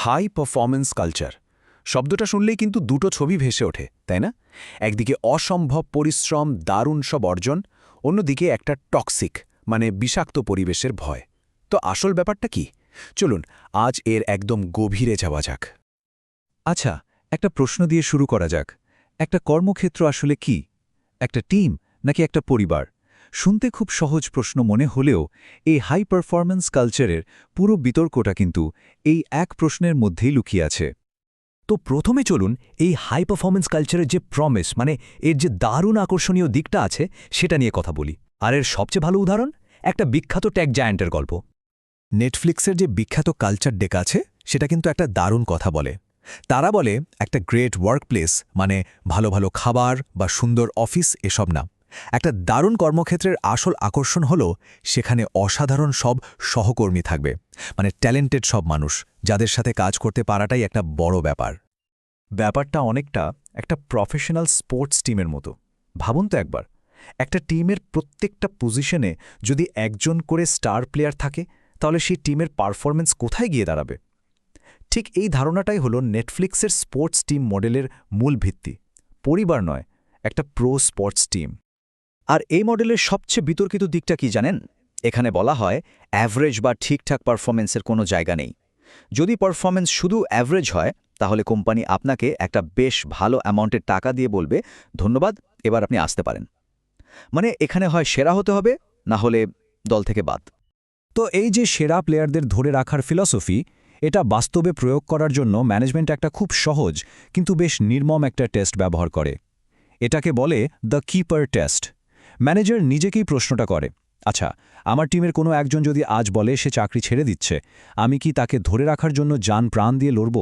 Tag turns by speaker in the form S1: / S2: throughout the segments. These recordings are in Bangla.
S1: High performance culture. শব্দটা শুনলেই কিন্তু দুটো ছবি ভেসে ওঠে, তাই না? একদিকে অসম্ভব পরিশ্রম, দারুণ সব অর্জন, অন্যদিকে একটা টক্সিক মানে বিষাক্ত পরিবেশের ভয়। তো আসল ব্যাপারটা কি? চলুন, আজ এর একদম গভীরে যাওয়া যাক।
S2: আচ্ছা একটা প্রশ্ন দিয়ে শুরু করা যাক। একটা কর্মক্ষেত্র আসলে কি? একটা টিম নাকি একটা পরিবার? শুনতে খুব সহজ প্রশ্ন মনে হলেও, এই হাই পারফরম্যান্স কালচারের পুরো বিতর্কটা কিন্তু এই এক প্রশ্নের মধ্যেই লুকিয়ে আছে।
S3: তো প্রথমে চলুন এই হাই পারফরমেন্স কালচারের যে প্রমিস মানে এর যে দারুণ আকর্ষণীয় দিকটা আছে, সেটা নিয়ে কথা বলি। আর এর সবচেয়ে ভালো উদাহরণ? একটা বিখ্যাত ট্যাগ জায়ান্টের গল্প।
S1: নেটফ্লিক্সের যে বিখ্যাত কালচার ডেক আছে, সেটা কিন্তু একটা দারুণ কথা বলে। তারা বলে, একটা গ্রেট ওয়ার্কপ্লেস মানে ভালো ভালো খাবার বা সুন্দর অফিস এসব না। একটা দারুণ কর্মক্ষেত্রের আসল আকর্ষণ হল সেখানে অসাধারণ সব সহকর্মী থাকবে মানে ট্যালেন্টেড সব মানুষ, যাদের সাথে কাজ করতে পারাটাই একটা বড় ব্যাপার।
S2: ব্যাপারটা অনেকটা একটা প্রফেশনাল স্পোর্টস টিমের মতো। ভাবুন তো একবার, একটা টিমের প্রত্যেকটা পজিশনে যদি একজন করে স্টার প্লেয়ার থাকে, তাহলে সেই টিমের পারফরমেন্স কোথায় গিয়ে দাঁড়াবে? ঠিক এই ধারণাটাই হলো নেটফ্লিক্সের স্পোর্টস টিম মডেলের মূল ভিত্তি। পরিবার নয়, একটা প্রো স্পোর্টস টিম আর এই মডেলের সবচেয়ে বিতর্কিত দিকটা কি জানেন? এখানে বলা হয় অ্যাভারেজ বা ঠিকঠাক পারফরমেন্সের কোনো জায়গা নেই। যদি পারফরমেন্স শুধু অ্যাভারেজ হয়, তাহলে কোম্পানি আপনাকে একটা বেশ ভালো অ্যামাউন্টের টাকা দিয়ে বলবে, ধন্যবাদ, এবার আপনি আসতে পারেন। মানে এখানে হয় সেরা হতে হবে, না হলে দল থেকে বাদ।
S3: তো এই যে সেরা প্লেয়ারদের ধরে রাখার ফিলসফি, এটা বাস্তবে প্রয়োগ করার জন্য ম্যানেজমেন্ট একটা খুব সহজ, কিন্তু বেশ নির্মম একটা টেস্ট ব্যবহার করে। এটাকে বলে দ্য কিপার টেস্ট ম্যানেজার নিজেকেই প্রশ্নটা করে আচ্ছা আমার টিমের কোনো একজন যদি আজ বলে সে চাকরি ছেড়ে দিচ্ছে, আমি কি তাকে ধরে রাখার জন্য যান প্রাণ দিয়ে লড়ব?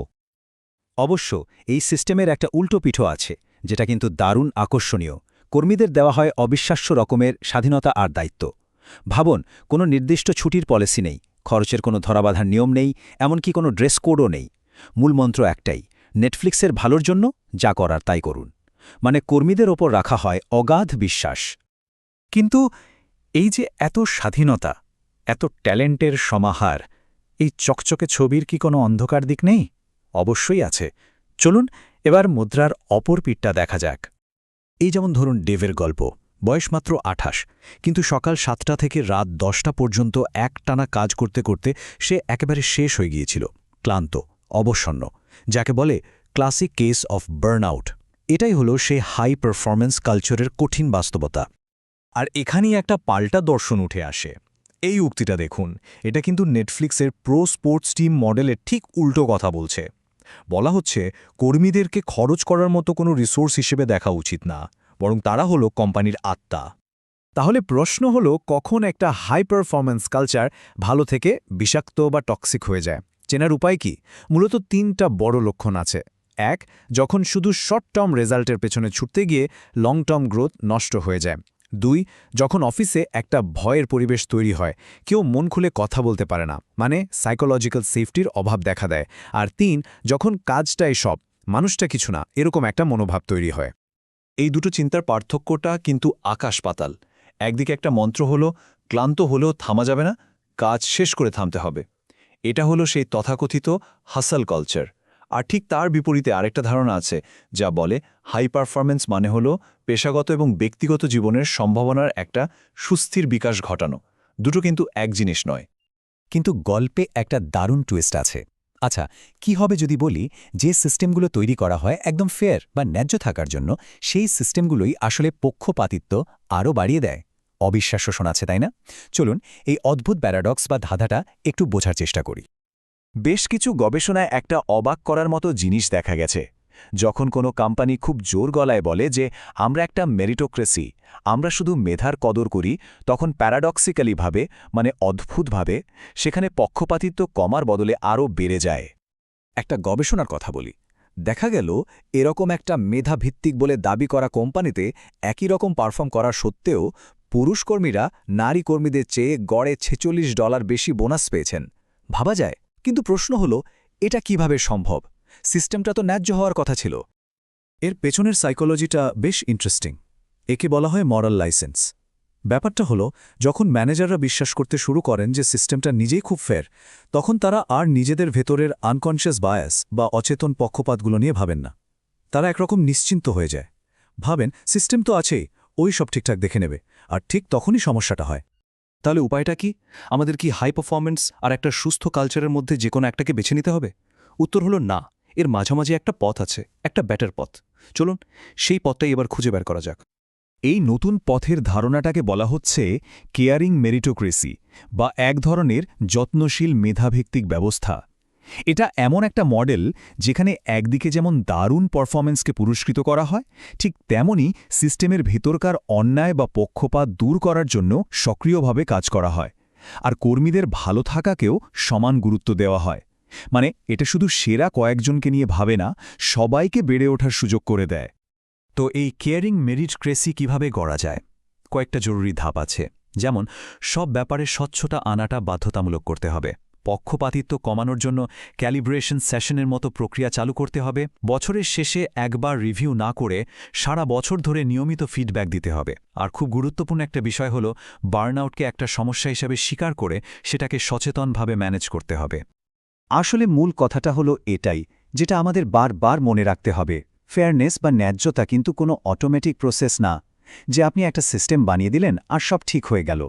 S3: অবশ্য এই সিস্টেমের একটা উল্টো পিঠো আছে, যেটা কিন্তু দারুণ আকর্ষণীয়। কর্মীদের দেওয়া হয় অবিশ্বাস্য রকমের স্বাধীনতা আর দায়িত্ব। ভাবুন, কোনো নির্দিষ্ট ছুটির পলিসি নেই, খরচের কোনো ধরাবাধার নিয়ম নেই, এমনকি কোনো ড্রেস কোডও নেই। মূলমন্ত্র একটাই, নেটফ্লিক্সের ভালোর জন্য যা করার তাই করুন। মানে কর্মীদের ওপর রাখা হয় অগাধ বিশ্বাস। কিন্তু এই যে এত স্বাধীনতা, এত ট্যালেন্টের সমাহার, এই চকচকে ছবির কি কোনো অন্ধকার দিক নেই? অবশ্যই আছে। চলুন এবার মুদ্রার অপর পিঠটা দেখা যাক। এই যেমন ধরুন ডেভের গল্প, বয়স মাত্র আঠাশ, কিন্তু সকাল সাতটা থেকে রাত দশটা পর্যন্ত এক টানা কাজ করতে করতে সে একেবারে শেষ হয়ে গিয়েছিল, ক্লান্ত, অবসন্ন, যাকে বলে ক্লাসিক কেস অফ বার্নআউট এটাই হলো সে হাই পারফরম্যান্স কালচারের কঠিন বাস্তবতা। আর এখানেই একটা পাল্টা দর্শন উঠে আসে। এই উক্তিটা দেখুন। এটা কিন্তু নেটফ্লিক্সের প্রো স্পোর্টস টিম মডেলের ঠিক উল্টো কথা বলছে। বলা হচ্ছে, কর্মীদেরকে খরচ করার মতো কোনো রিসোর্স হিসেবে দেখা উচিত না, বরং তারা হলো কোম্পানির আত্মা। তাহলে প্রশ্ন হলো, কখন একটা হাই পারফরম্যান্স কালচার ভালো থেকে বিষাক্ত বা টক্সিক হয়ে যায়? চেনার উপায় কি? মূলত তিনটা বড় লক্ষণ আছে। এক, যখন শুধু শর্ট টার্ম রেজাল্টের পেছনে ছুটতে গিয়ে লং টার্ম গ্রোথ নষ্ট হয়ে যায়। দুই, যখন অফিসে একটা ভয়ের পরিবেশ তৈরি হয়, কেউ মন খুলে কথা বলতে পারে না মানে সাইকোলজিক্যাল সেফটির অভাব দেখা দেয়। আর তিন, যখন কাজটাই সব, মানুষটা কিছু না, এরকম একটা মনোভাব তৈরি হয়। এই দুটো চিন্তার পার্থক্যটা কিন্তু আকাশ পাতাল। একদিকে একটা মন্ত্র হলো, ক্লান্ত হলেও থামা যাবে না, কাজ শেষ করে থামতে হবে। এটা হলো সেই তথাকথিত হাসাল কালচার আর ঠিক তার বিপরীতে আরেকটা ধারণা আছে, যা বলে হাই পারফরম্যান্স মানে হলো পেশাগত এবং ব্যক্তিগত জীবনের সম্ভাবনার একটা সুস্থির বিকাশ ঘটানো। দুটো কিন্তু এক জিনিস নয়। কিন্তু গল্পে একটা দারুণ টুইস্ট আছে। আচ্ছা কি হবে যদি বলি, যে সিস্টেমগুলো তৈরি করা হয় একদম ফেয়ার বা ন্যায্য থাকার জন্য, সেই সিস্টেমগুলোই আসলে পক্ষপাতিত্ব আরও বাড়িয়ে দেয়। অবিশ্বাস্য শোনাচ্ছে, তাই না? চলুন, এই অদ্ভুত প্যারাডক্স বা ধাঁধাটা একটু বোঝার চেষ্টা করি। বেশ কিছু গবেষণায় একটা অবাক করার মতো জিনিস দেখা গেছে। যখন কোনো কোম্পানি খুব জোর গলায় বলে যে, আমরা একটা মেরিটোক্রেসি, আমরা শুধু মেধার কদর করি তখন প্যারাডক্সিক্যালিভাবে মানে অদ্ভুতভাবে সেখানে পক্ষপাতিত্ব কমার বদলে আরও বেড়ে যায়। একটা গবেষণার কথা বলি। দেখা গেল, এরকম একটা মেধাভিত্তিক বলে দাবি করা কোম্পানিতে একই রকম পারফর্ম করা সত্ত্বেও পুরুষ কর্মীরা নারী কর্মীদের চেয়ে গড়ে ছেচল্লিশ ডলার বেশি বোনাস পেয়েছেন। ভাবা যায় কিন্তু প্রশ্ন হল, এটা কীভাবে সম্ভব? সিস্টেমটা তো ন্যায্য হওয়ার কথা ছিল। এর পেছনের সাইকোলজিটা বেশ ইন্টারেস্টিং একে বলা হয় মরাল লাইসেন্স।
S2: ব্যাপারটা হলো, যখন ম্যানেজাররা বিশ্বাস করতে শুরু করেন যে সিস্টেমটা নিজেই খুব ফের তখন তারা আর নিজেদের ভেতরের আনকনশিয়াস বায়াস বা অচেতন পক্ষপাতগুলো নিয়ে ভাবেন না। তারা একরকম নিশ্চিন্ত হয়ে যায়। ভাবেন, সিস্টেম তো আছেই, ওই সব ঠিকঠাক দেখে নেবে। আর ঠিক তখনই সমস্যাটা হয়।
S4: তাহলে উপায়টা কি? আমাদের কি হাই পারফরমেন্স আর একটা সুস্থ কালচারের মধ্যে যে কোনো একটাকে বেছে নিতে হবে? উত্তর হলো না। এর মাঝামাঝি একটা পথ আছে, একটা ব্যাটার পথ। চলুন, সেই পথটাই এবার খুঁজে বের করা যাক।
S3: এই নতুন পথের ধারণাটাকে বলা হচ্ছে কেয়ারিং মেরিটোক্রেসি বা এক ধরনের যত্নশীল মেধাভিত্তিক ব্যবস্থা। এটা এমন একটা মডেল যেখানে একদিকে যেমন দারুণ পারফরমেন্সকে পুরস্কৃত করা হয়, ঠিক তেমনি সিস্টেমের ভেতরকার অন্যায় বা পক্ষপাত দূর করার জন্য সক্রিয়ভাবে কাজ করা হয়। আর কর্মীদের ভালো থাকাকেও সমান গুরুত্ব দেওয়া হয়। মানে এটা শুধু সেরা কয়েকজনকে নিয়ে ভাবে না, সবাইকে বেড়ে ওঠার সুযোগ করে দেয়। তো এই কেয়ারিং মেরিট ক্রেসি কীভাবে গড়া যায়? কয়েকটা জরুরি ধাপ আছে। যেমন, সব ব্যাপারে স্বচ্ছতা আনাটা বাধ্যতামূলক করতে হবে। পক্ষপাতিত্ব কমানোর জন্য ক্যালিব্রেশন সেশনের মতো প্রক্রিয়া চালু করতে হবে। বছরের শেষে একবার রিভিউ না করে সারা বছর ধরে নিয়মিত ফিডব্যাক দিতে হবে। আর খুব গুরুত্বপূর্ণ একটা বিষয় হল, বার্নআউটকে একটা সমস্যা হিসাবে স্বীকার করে সেটাকে সচেতনভাবে ম্যানেজ করতে হবে।
S2: আসলে মূল কথাটা হলো এটাই, যেটা আমাদের বারবার মনে রাখতে হবে। ফেয়ারনেস বা ন্যায্যতা কিন্তু কোনো অটোমেটিক প্রসেস না, যে আপনি একটা সিস্টেম বানিয়ে দিলেন আর সব ঠিক হয়ে গেল।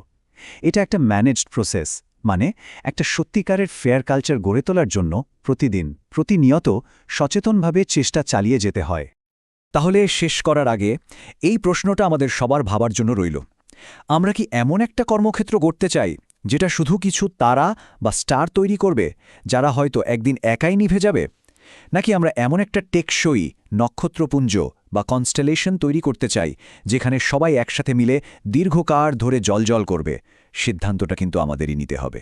S2: এটা একটা ম্যানেজড প্রসেস। মানে একটা সত্যিকারের ফেয়ার কালচার গড়ে তোলার জন্য প্রতিদিন, প্রতিনিয়ত সচেতনভাবে চেষ্টা চালিয়ে যেতে হয়।
S3: তাহলে শেষ করার আগে এই প্রশ্নটা আমাদের সবার ভাবার জন্য রইল। আমরা কি এমন একটা কর্মক্ষেত্র গড়তে চাই যেটা শুধু কিছু তারা বা স্টার তৈরি করবে, যারা হয়তো একদিন একাই নিভে যাবে? নাকি আমরা এমন একটা টেকসই নক্ষত্রপুঞ্জ বা কনস্টেলেশন তৈরি করতে চাই, যেখানে সবাই একসাথে মিলে দীর্ঘকার ধরে জলজল করবে? সিদ্ধান্তটা কিন্তু আমাদেরই নিতে হবে।